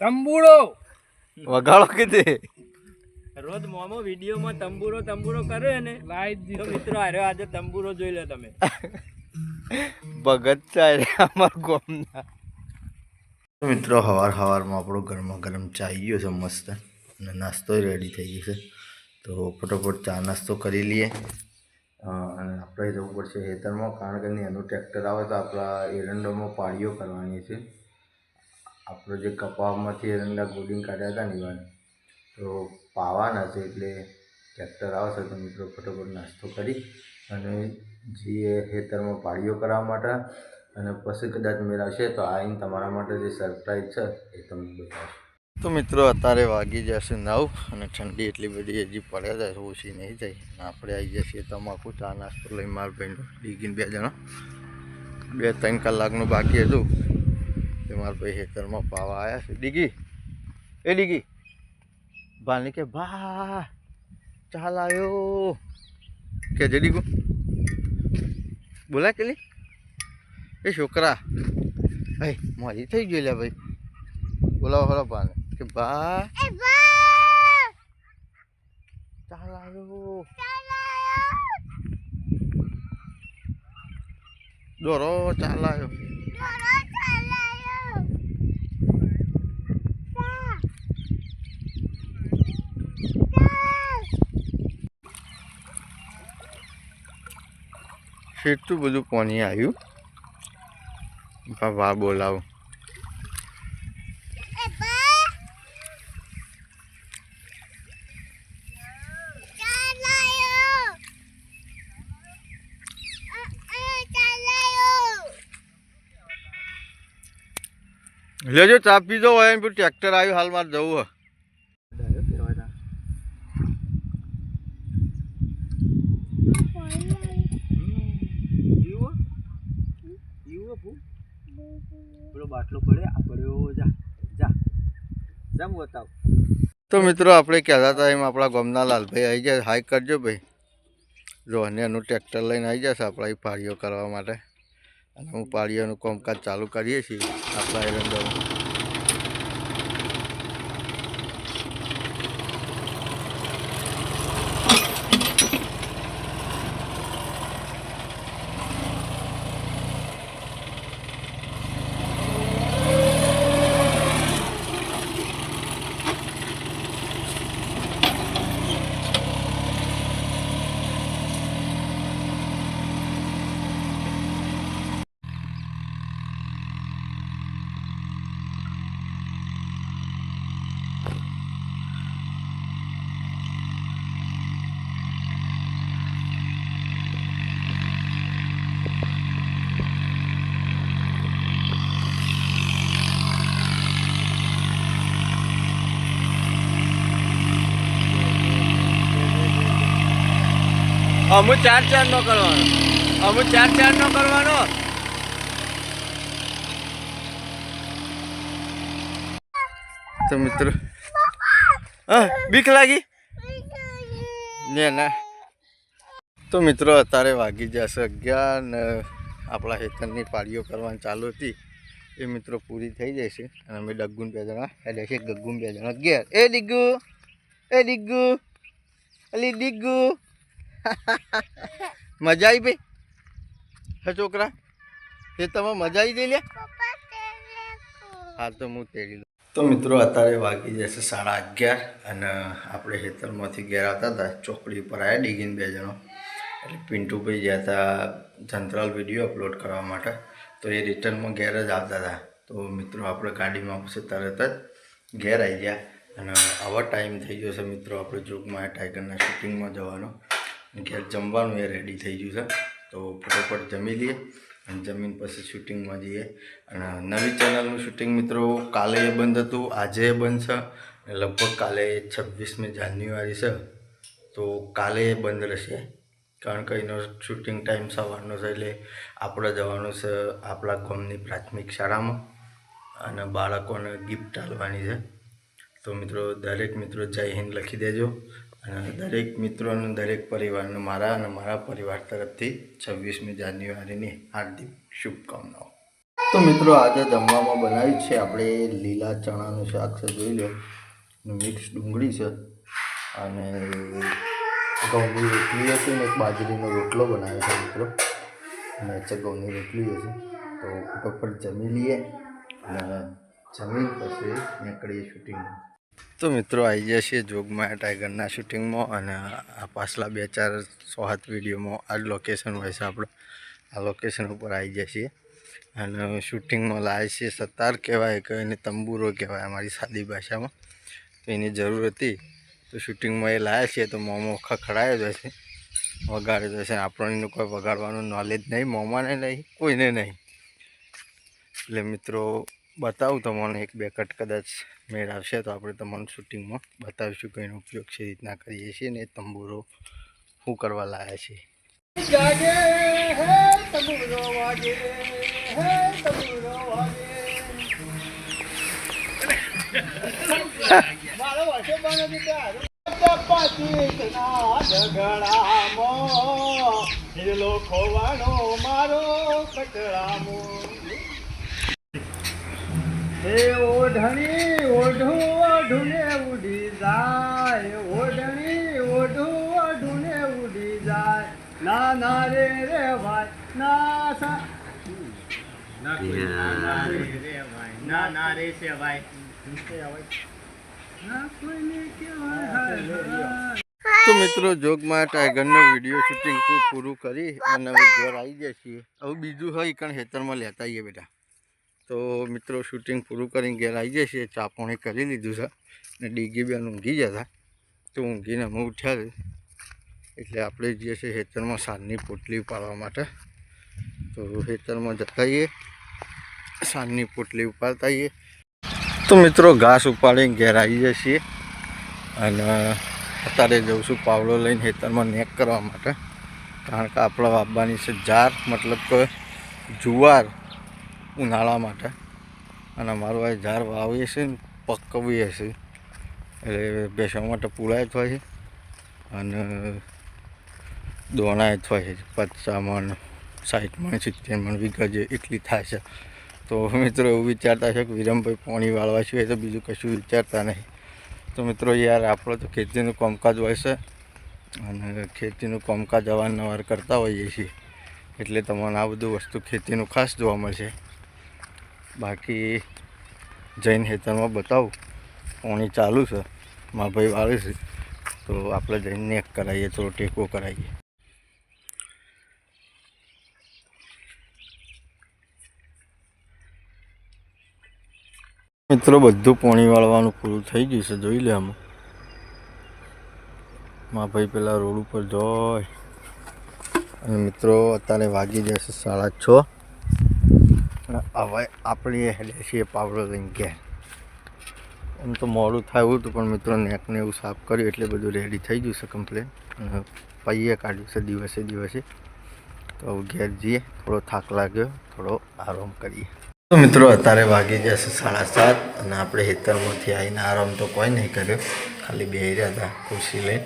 તંબુરો વગાડો કીધી. રોજ મોમો વિડીયોમાં તંબુરો તંબુરો કરે ને લાઈ દીધો. મિત્રો આર્યો આજે તંબુરો જોઈ લો તમે. ભગત ચાય અમાર ગોમના. મિત્રો હવાર હવારમાં આપણો ગરમા ગરમ ચા આવી ગયો છે મસ્ત. અને નાસ્તો રેડી થઈ ગયો છે. તો ફટોફટ ચા નાસ્તો કરી લઈએ. અને આપણે જવું પડશે ખેતરમાં કારણ કે એનું ટ્રેક્ટર આવે તો આપણા એરંડોમાં પાળીઓ કરવાની છે. આપણો જે કપામાંથી એના ગોડિંગ કાઢ્યા હતા ને ઈવાન, તો પાવાના છે એટલે ટ્રેક્ટર આવશે તો મિત્રો ફટોફટ નાસ્તો કરી અને જે ખેતરમાં પાળીઓ કરવા માટે અને પછી કદાચ મેળવશે તો આવીને તમારા માટે જે સરપ્રાઈઝ છે એ તમને બતાવશે. તો મિત્રો અત્યારે વાગી જશે નવ અને ઠંડી એટલી બધી હજી પડે છે, ઓછી નહીં થઈ. આપણે આવી જઈએ તમાકુ, ચા, નાસ્તો લઈ માર ભાઈ ડીગીને બે જણા. બે, ત્રણ કલાકનું બાકી હતું. તે મારા ભાઈ હેકરમાં પાવા આવ્યા છે. ડીગી. એ ડીગી. ભાલની કે ભા ચાલ આવ્યો કે જે ડીગું. બોલા કેલી એ છોકરા. ભાઈ મારી થઈ ગઈ લે ભાઈ. બોલાવો ખરા બાને કે ભા. ચાલ આવ્યો દોરો ચાલ આવ્યો એટલું બધું પાણી આવ્યું. બાબા બોલાવો. લેજો ચા પીધો હોય એમ ટ્રેક્ટર આવ્યું હાલમાં જવું હે. બાટલો પડે, આ પડ્યો, જા જા. જમ બતાવ. તો મિત્રો, આપણે કહેતા હતા એમ આપણા ગામના લાલભાઈ આવી જાય હાઈક કરજો ભાઈ. જો, અને એનું ટ્રેક્ટર લઈને આવી જશે આપણા એ પાળીઓ કરવા માટે. અને હું પાળીઓનું કામકાજ ચાલુ કરીએ છીએ આપણા એરંડોમાં. અમુ ચાર ચાર નો કરવાનો. અમુ ચાર ચાર નો કરવાનો. તો મિત્રો બીક લાગી? ને, ના. તો મિત્રો, અત્યારે વાગી જશે અગિયાર ને આપણા હેતનની પાળીઓ કરવાની ચાલુ હતી. એ મિત્રો પૂરી થઈ જશે અને અમે ડગ્ગુન બે જણા એટલે છે ગગ્ગુન બે જણા અગિયાર એ ડિગ્ગુ એ ડિગ્ગુ અલી ડિગ્ગુ મજા આવી ભાઈ? હા છોકરા, એ તમે મજા આવી ગઈ લે હા તો હું તેડી તો મિત્રો, અત્યારે વાગી જશે સાડા અગિયાર અને આપણે હેતરમાંથી ઘેર આવતા હતા. ચોકડી ઉપર આવ્યા ડીગીન બે જણો. એટલે પિન્ટુભાઈ ગયા હતા જંત્રાલ વીડિયો અપલોડ કરવા માટે. તો એ રિટર્નમાં ઘેર જ આવતા હતા. તો મિત્રો, આપણે ગાડીમાં પછી તરત જ ઘેર આવી ગયા. અને આવા ટાઈમ થઈ ગયો છે મિત્રો, આપણે જોગમાં ટાઈગરના શૂટિંગમાં જવાનો. ઘેર જમવાનું એ રેડી થઈ ગયું છે. તો ફટોફટ જમી લઈએ અને જમીન પછી શૂટિંગમાં જઈએ. અને નવી ચેનલનું શૂટિંગ મિત્રો કાલે એ બંધ હતું, આજે એ બંધ છે. લગભગ કાલે છવ્વીસમી જાન્યુઆરી છે. તો કાલે એ બંધ રહેશે. કારણ કે એનો શૂટિંગ ટાઈમ સવારનો છે એટલે આપણે જવાનું છે આપણા ગામની પ્રાથમિક શાળામાં. અને બાળકોને ગિફ્ટ આપવાની છે. તો મિત્રો દરેક મિત્રો જય હિન્દ લખી દેજો. અને દરેક મિત્રો અને દરેક પરિવારને, મારા અને મારા પરિવાર તરફથી છવ્વીસમી જાન્યુઆરીની હાર્દિક શુભકામનાઓ. તો મિત્રો, આજે જમવામાં બનાવ્યું છે આપણે લીલા ચણાનું શાક છે, જોઈ લો. મિક્સ ડુંગળી છે અને ઘઉંની રોટલી હશે અને એક બાજરીનો રોટલો બનાવ્યો છે મિત્રો. અને છે ઘઉંની રોટલી હશે. તો ફટાફટ જમી લઈએ અને જમીન પછી નીકળીએ શૂટિંગમાં તો મિત્રો આવી ગયા છીએ જોગમાયા ટાઈગરના શૂટિંગમાં અને આ પાછલા બે ચાર સો સાત વિડીયોમાં આ જ લોકેશન હોય છે આપણો. આ લોકેશન ઉપર આવી ગયા છીએ. અને શૂટિંગમાં લાવે છે સતાર કહેવાય કે એને તંબુરો કહેવાય અમારી સાદી ભાષામાં. તો એની જરૂર હતી. તો શૂટિંગમાં એ લાવ્યા છીએ તો મોમો ખખડાયો જ હશે. વગાડ્યો જ હશે. આપણને કોઈ વગાડવાનું નોલેજ નહીં, મોમાને નહીં, કોઈને નહીં. એટલે મિત્રો, બતાવું તમને એક બે કટ કદાચ મેળ આવશે તો આપણે તમારું શૂટિંગમાં બતાવીશું કે એનો ઉપયોગ છે રીતના કરીએ છીએ ને તંબુરો શું કરવા લાયા છીએ જાગે હે મારો વાગે હે તબુરો વાગે મારો વર્ષો બનો દીકરા પાતીના ઝઘડામાં હિરલો ખોવાનો મારો કચરામો હે ઓઢણી ઓઢું ઓઢુને ઉડી જાય. ઓઢણી ઓઢું ઓઢુને ઉડી જાય. ના ના રે રે ભાઈ ના સા ના ના. ના રે રે ભાઈ ના ના રે છે ભાઈ. ના કોઈને કહેવાય. હાય હાય. તો મિત્રો જોગમાં ટાઈગરનો વીડિયો શૂટિંગ પૂરું કરી અને હવે ઘર આવી જાય છીએ. હવે બીજું હોય કણ ખેતરમાં લેતા આવીએ બેટા. તો મિત્રો શૂટિંગ પૂરું કરીને ઘેર આવી જાય છીએ ચા પાણી કરી લીધું છે ને ડીગી બેન ઊંઘી ગયા હતા તો ઊંઘીને અમે ઉઠ્યા છે. એટલે આપણે જઈએ છીએ ખેતરમાં સાંજની પોટલી ઉપાડવા માટે. તો ખેતરમાં જતા આવીએ સાંજની પોટલી ઉપાડતા આવીએ તો મિત્રો ઘાસ ઉપાડીને ઘેર આવી જાય છીએ અને અત્યારે જઉં છું પાવડો લઈને ખેતરમાં નેક કરવા માટે. કારણ કે આપણા વાવવાની છે જાર, મતલબ કે જુવાર ઉનાળા માટે. અને અમારું આ ઝાડ વાવીએ છે ને, પકવીએ છે એટલે બેસવા માટે પૂળાય હોય છે અને દોણાય હોય છે. પચાસ મણ સાઠ મણ સિત્તેર મણ વીઘા જે એટલી થાય છે. તો મિત્રો એવું વિચારતા છે કે વિરમભાઈ પાણી વાળવા સિવાય તો બીજું કશું વિચારતા નહીં. તો મિત્રો યાર આપણો તો ખેતીનું કામકાજ હોય છે અને ખેતીનું કામકાજ અવારનવાર કરતા હોઈએ છીએ. એટલે તમને આ બધું વસ્તુ ખેતીનું ખાસ જોવા મળશે. બાકી જૈન હેતરમાં બતાવું. પાણી ચાલુ છે. મારા ભાઈ વાળે છે. તો આપણે જઈને એક કરાવીએ થોડો ટેકો કરાવીએ મિત્રો, બધું પાણી વાળવાનું પૂરું થઈ ગયું છે. જોઈ લે આમાં. માભાઈ ભાઈ પેલા રોડ ઉપર જોય. અને મિત્રો, અત્યારે વાગી જશે સાડા છ. હવે આપણે હેડે છીએ પાવડો લઈને ઘેર એમ તો મોડું થયું હતું, પણ મિત્રો નેકને એવું સાફ કર્યું, એટલે બધું રેડી થઈ ગયું છે કમ્પ્લેન અને પૈયે કાઢ્યું છે દિવસે દિવસે. તો ઘેર જઈએ, થોડો થાક લાગ્યો, થોડો આરામ કરીએ. તો મિત્રો અત્યારે વાગી જશે સાડા સાત, અને આપણે હેતરમાંથી આવીને આરામ તો કોઈ નહીં કર્યો. ખાલી બેહી રહ્યા હતા ખુરશી લઈને.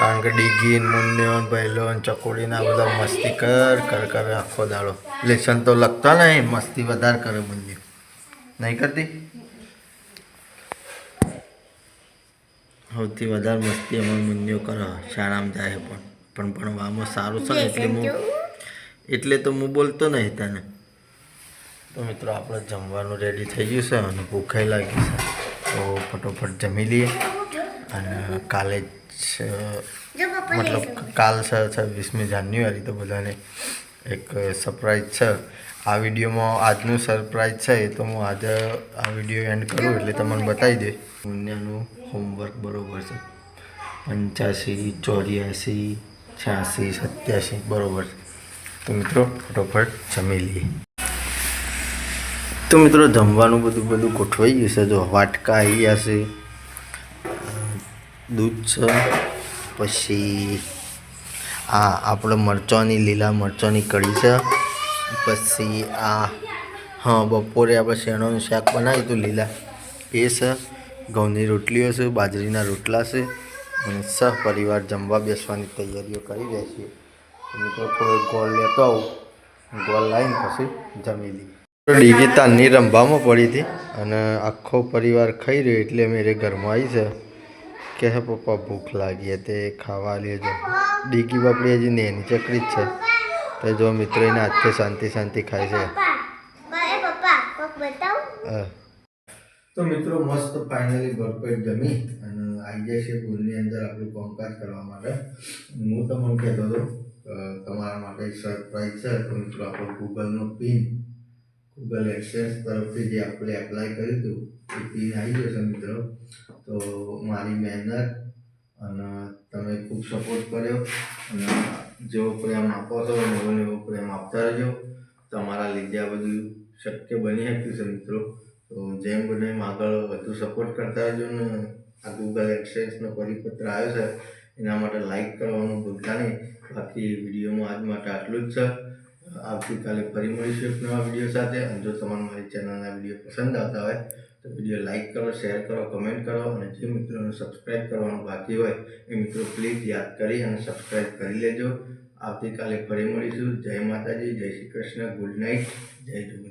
કારણ કે ડીગી મુન્યો પહેલોન ચકોડીને બધા મસ્તી કર કર કરે આખો દાડો. લેસન તો લખતા નહીં મસ્તી વધારે કરે મુન્યો. નહીં કરતી? સૌથી વધારે મસ્તી અમારે મુન્યો કરે શાળામાં જાય પણ. પણ ભણવામાં સારું છે ને એટલે હું એટલે તો હું બોલતો નહીં તને. તો મિત્રો આપણે જમવાનું રેડી થઈ ગયું છે અને ભૂખાઈ લાગી છે. તો ફટોફટ જમી લઈએ. અને કાલે જ મતલબ કાલ છે છવ્વીસમી જાન્યુઆરી તો બધાને એક સરપ્રાઈઝ છે. આ વિડીયોમાં આજનું સરપ્રાઈઝ છે એ તો હું આજે આ વીડિયો એન્ડ કરું એટલે તમને બતાવી દે મુન્યાનું હોમવર્ક બરોબર છે. પંચ્યાસી ચોર્યાસી છ્યાસી સત્યાસી બરોબર તો મિત્રો ફટોફટ જમી લઈએ. તો મિત્રો જમવાનું બધું બધું ગોઠવાઈ ગયું છે. જો વાટકા આવી ગયા છે. દૂધ છે, પછી આ આપણે મરચાંની, લીલા મરચાંની કઢી છે, પછી આ, હા, બપોરે આપણે શેણાનું શાક બનાવ્યું હતું, લીલા એ છે, ઘઉંની રોટલીઓ છે, બાજરીના રોટલા છે, અને સહ પરિવાર જમવા બેસવાની તૈયારીઓ કરી રહ્યા છીએ. મિત્રો, થોડો ગોળ લેતો આવું, ગોળ લાવીને પછી જમી લઈએ. ડીગીતા તાનની રંભામાં પડી હતી, અને આખો પરિવાર ખાઈ રહ્યો, એટલે મેરે ઘરમાં આવી છે. કે હે પપ્પા ભૂખ લાગી તે ખાવા લઈએ જો ડીગી બાપડી હજી નેની ચકડી જ છે. તો જો મિત્રો એના હાથે શાંતિ શાંતિ ખાય છે. પપ્પા કોક બતાવું હા. તો મિત્રો મસ્ત ફાઇનલી ભરપેટ જમી અને આવી જાય છે ભૂલની અંદર આપણું કામકાજ કરવા માટે. હું તમને કહેતો હતો તમારા માટે એક સરપ્રાઈઝ છે. તો મિત્રો આપણો ગૂગલનો પિન ગૂગલ એક્સચેન્જ તરફથી જે આપણે એપ્લાય કર્યું હતું એ આવી જશે મિત્રો. તો મારી મહેનત અને તમે ખૂબ સપોર્ટ કર્યો. અને જેવો પ્રેમ આપો છો, એવો એવો પ્રેમ આપતા રહેજો. તમારા લીધે આ બધું શક્ય બની શક્યું છે મિત્રો. તો જેમ બને એમ આગળ વધુ સપોર્ટ કરતા રહેજો ને. આ ગૂગલ એક્સેન્સનો પરિપત્ર આવ્યો છે, એના માટે લાઈક કરવાનું ભૂલતા નહીં. બાકી વિડીયોમાં આજ માટે આટલું જ છે. આવતીકાલે ફરી મળીશું એક નવા વીડિયો સાથે. અને જો તમારે મારી ચેનલના વીડિયો પસંદ આવતા હોય તો વીડિયો લાઇક કરો, શેર કરો, કમેન્ટ કરો અને જે મિત્રોને સબસ્ક્રાઈબ કરવાનું બાકી હોય એ મિત્રો પ્લીઝ યાદ કરી અને સબસ્ક્રાઈબ કરી લેજો. આવતીકાલે ફરી મળીશું. જય માતાજી, જય શ્રી કૃષ્ણ. ગુડ નાઇટ જય જોગણી